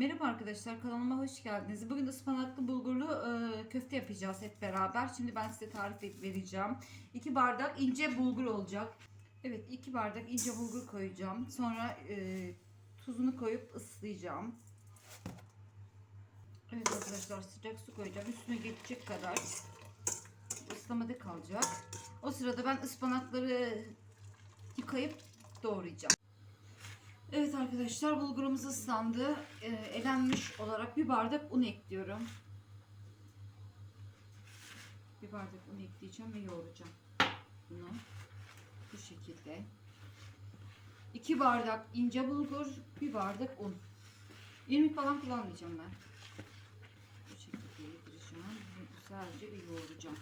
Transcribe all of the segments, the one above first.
Merhaba arkadaşlar kanalıma hoş geldiniz. Bugün ıspanaklı bulgurlu e, köfte yapacağız hep beraber. Şimdi ben size tarif vereceğim. 2 bardak ince bulgur olacak. Evet 2 bardak ince bulgur koyacağım. Sonra e, tuzunu koyup ıslayacağım. Evet arkadaşlar sıcak su koyacağım. Üstüne geçecek kadar ıslamada kalacak. O sırada ben ıspanakları yıkayıp doğrayacağım. Evet arkadaşlar bulgurumuz ıslandı. Ee, elenmiş olarak bir bardak un ekliyorum. Bir bardak un ekleyeceğim ve yoğuracağım bunu. Bu şekilde. 2 bardak ince bulgur, bir bardak un. İrmik falan kullanmayacağım ben. Bu şekilde yedireceğim. ve Güzelce bir yoğuracağım.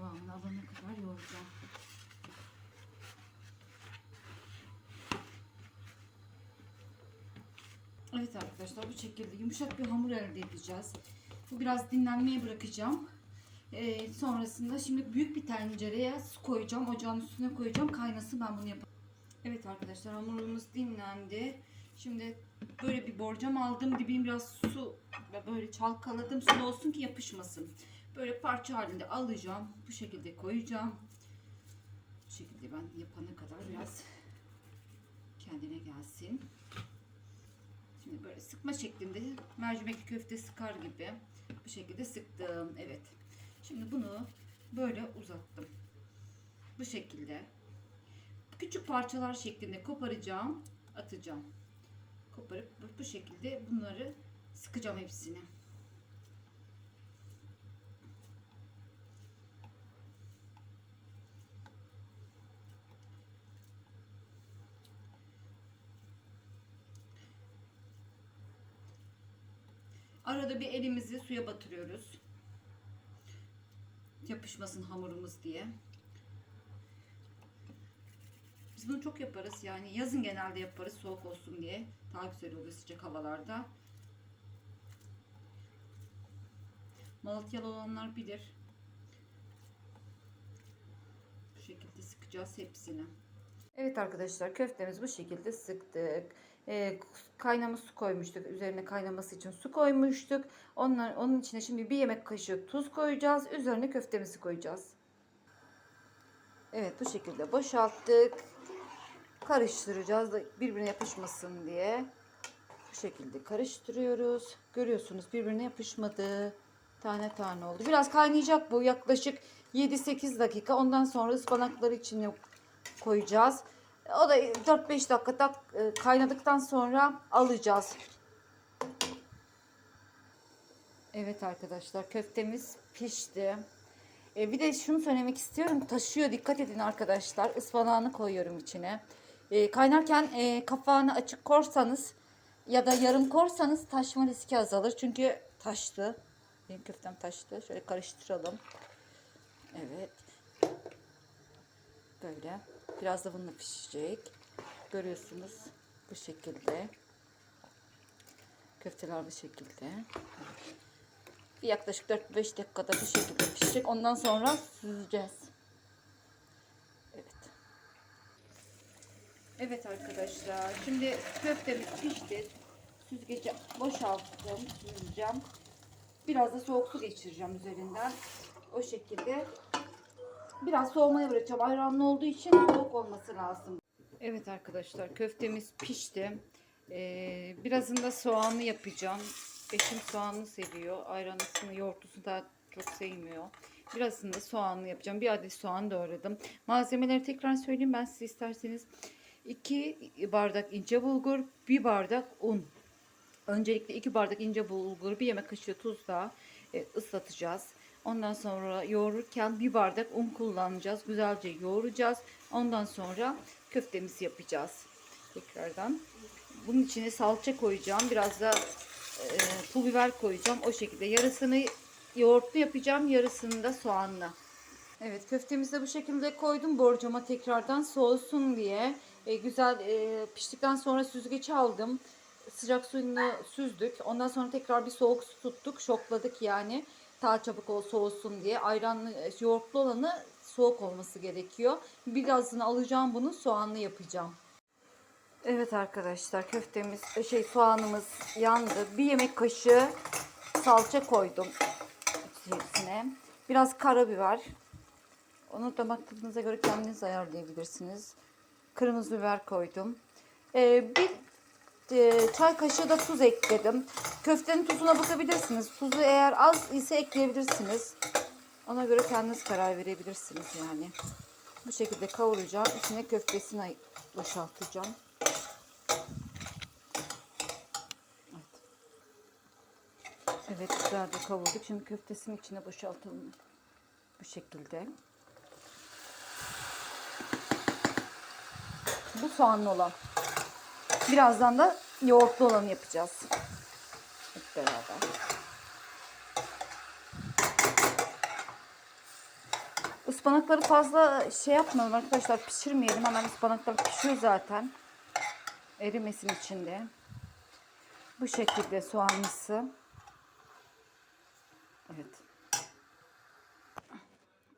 kıvamını alana kadar yoğuracağım. Evet arkadaşlar bu şekilde yumuşak bir hamur elde edeceğiz. Bu biraz dinlenmeye bırakacağım. Ee, sonrasında şimdi büyük bir tencereye su koyacağım. Ocağın üstüne koyacağım. Kaynasın ben bunu yapacağım. Evet arkadaşlar hamurumuz dinlendi. Şimdi böyle bir borcam aldım. Dibini biraz su ve böyle çalkaladım. Su olsun ki yapışmasın. Böyle parça halinde alacağım. Bu şekilde koyacağım. Bu şekilde ben yapana kadar biraz kendine gelsin. Şimdi böyle sıkma şeklinde mercimek köfte sıkar gibi bu şekilde sıktım. Evet. Şimdi bunu böyle uzattım. Bu şekilde küçük parçalar şeklinde koparacağım, atacağım. Koparıp bu- şekilde bunları sıkacağım hepsini. Arada bir elimizi suya batırıyoruz. Yapışmasın hamurumuz diye. Biz bunu çok yaparız. Yani yazın genelde yaparız soğuk olsun diye. Daha güzel oluyor sıcak havalarda. Malatyalı olanlar bilir. Bu şekilde sıkacağız hepsini. Evet arkadaşlar köftemiz bu şekilde sıktık. Ee, kaynamış su koymuştuk. Üzerine kaynaması için su koymuştuk. Onlar, onun içine şimdi bir yemek kaşığı tuz koyacağız. Üzerine köftemizi koyacağız. Evet bu şekilde boşalttık. Karıştıracağız da birbirine yapışmasın diye. Bu şekilde karıştırıyoruz. Görüyorsunuz birbirine yapışmadı. Tane tane oldu. Biraz kaynayacak bu yaklaşık 7-8 dakika. Ondan sonra ıspanakları içine koyacağız. O da 4-5 dakika tak- e, kaynadıktan sonra alacağız. Evet arkadaşlar köftemiz pişti. E, bir de şunu söylemek istiyorum. Taşıyor dikkat edin arkadaşlar. Ispanağını koyuyorum içine. E, kaynarken e, kapağını açık korsanız ya da yarım korsanız taşma riski azalır. Çünkü taştı. Benim köftem taştı. Şöyle karıştıralım. Evet. Böyle. Biraz da bununla pişecek. Görüyorsunuz bu şekilde. Köfteler bu şekilde. Bir yaklaşık 4-5 dakikada bu şekilde pişecek. Ondan sonra süzeceğiz. Evet. Evet arkadaşlar. Şimdi köftemiz pişti. Süzgeci boşalttım. Süzeceğim. Biraz da soğuk su geçireceğim üzerinden. O şekilde Biraz soğumaya bırakacağım. Ayranlı olduğu için soğuk olması lazım. Evet arkadaşlar köftemiz pişti. Ee, birazında soğanlı yapacağım. Eşim soğanlı seviyor. Ayranlısını, yoğurtlusunu daha çok sevmiyor. Birazında soğanlı yapacağım. Bir adet soğan doğradım. Malzemeleri tekrar söyleyeyim ben size isterseniz. 2 bardak ince bulgur, 1 bardak un. Öncelikle 2 bardak ince bulgur, bir yemek kaşığı tuzla e, ıslatacağız. Ondan sonra yoğururken bir bardak un kullanacağız. Güzelce yoğuracağız. Ondan sonra köftemizi yapacağız. Tekrardan. Bunun içine salça koyacağım. Biraz da e, pul biber koyacağım. O şekilde yarısını yoğurtlu yapacağım. Yarısını da soğanlı. Evet köftemizi de bu şekilde koydum borcama tekrardan soğusun diye. E, güzel e, piştikten sonra süzgeci aldım. Sıcak suyunu süzdük. Ondan sonra tekrar bir soğuk su tuttuk. Şokladık yani. Daha çabuk ol soğusun diye. Ayranlı, yoğurtlu olanı soğuk olması gerekiyor. Birazını alacağım bunu soğanlı yapacağım. Evet arkadaşlar köftemiz şey soğanımız yandı. Bir yemek kaşığı salça koydum içerisine. Biraz karabiber. Onu damak tadınıza göre kendiniz ayarlayabilirsiniz. Kırmızı biber koydum. Ee, bir e, çay kaşığı da tuz ekledim. Köftenin tuzuna bakabilirsiniz. Tuzu eğer az ise ekleyebilirsiniz. Ona göre kendiniz karar verebilirsiniz yani. Bu şekilde kavuracağım. İçine köftesini boşaltacağım. Evet. Evet güzelce kavurduk. Şimdi köftesinin içine boşaltalım. Bu şekilde. Bu soğanlı olan. Birazdan da yoğurtlu olanı yapacağız. Hep beraber. Ispanakları fazla şey yapmayalım arkadaşlar pişirmeyelim. Hemen ıspanaklar pişiyor zaten. Erimesin içinde. Bu şekilde soğanlısı. Evet.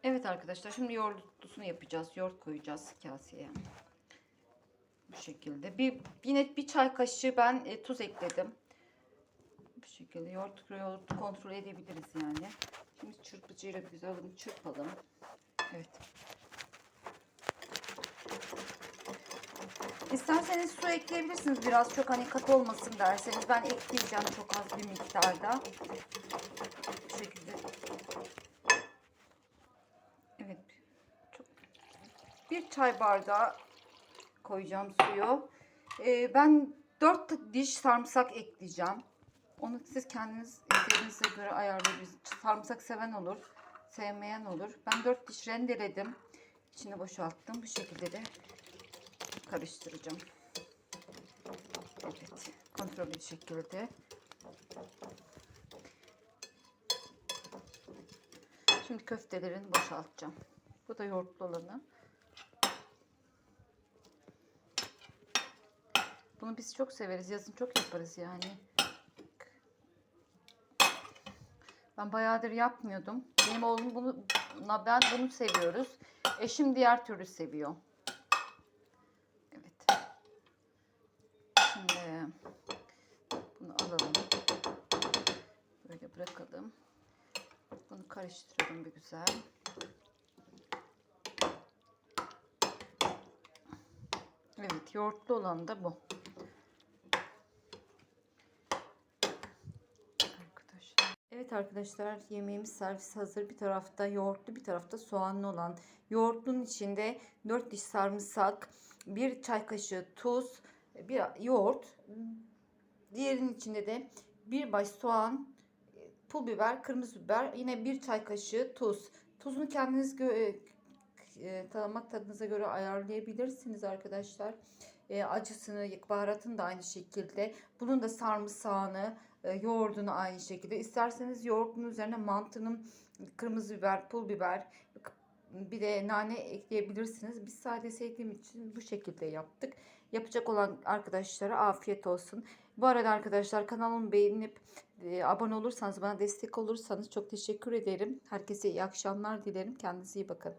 Evet arkadaşlar şimdi yoğurtlusunu yapacağız. Yoğurt koyacağız kaseye. Şekilde. Bir yine bir çay kaşığı ben e, tuz ekledim. Bu şekilde yoğurt, yoğurt kontrol edebiliriz yani. Şimdi çırpıcıyla güzel bunu çırpalım. Evet. İsterseniz su ekleyebilirsiniz biraz çok hani katı olmasın derseniz. Ben ekleyeceğim çok az bir miktarda. Bu şekilde. Evet. Çok bir çay bardağı koyacağım suyu. Ee, ben 4 diş sarımsak ekleyeceğim. Onu siz kendiniz istediğinize göre ayarlayabilirsiniz. Sarımsak seven olur, sevmeyen olur. Ben 4 diş rendeledim. İçine boşalttım. Bu şekilde de karıştıracağım. Evet. Kontrollü bir şekilde. Şimdi köftelerini boşaltacağım. Bu da yoğurtlu olanı. Bunu biz çok severiz. Yazın çok yaparız yani. Ben bayağıdır yapmıyordum. Benim oğlum bunu, ben bunu seviyoruz. Eşim diğer türlü seviyor. Evet. Şimdi bunu alalım. Böyle bırakalım. Bunu karıştıralım bir güzel. Evet, yoğurtlu olan da bu. Arkadaşlar. Arkadaşlar yemeğimiz servis hazır. Bir tarafta yoğurtlu bir tarafta soğanlı olan. Yoğurtlunun içinde 4 diş sarımsak, 1 çay kaşığı tuz, bir yoğurt. Diğerinin içinde de bir baş soğan, pul biber, kırmızı biber, yine bir çay kaşığı tuz. Tuzunu kendiniz gö- e, damak tadınıza göre ayarlayabilirsiniz arkadaşlar. E, acısını, baharatını da aynı şekilde. Bunun da sarımsağını, e, yoğurdunu aynı şekilde. İsterseniz yoğurdun üzerine mantının kırmızı biber, pul biber, bir de nane ekleyebilirsiniz. Biz sade sevdiğim için bu şekilde yaptık. Yapacak olan arkadaşlara afiyet olsun. Bu arada arkadaşlar kanalımı beğenip e, abone olursanız bana destek olursanız çok teşekkür ederim. Herkese iyi akşamlar dilerim. Kendinize iyi bakın.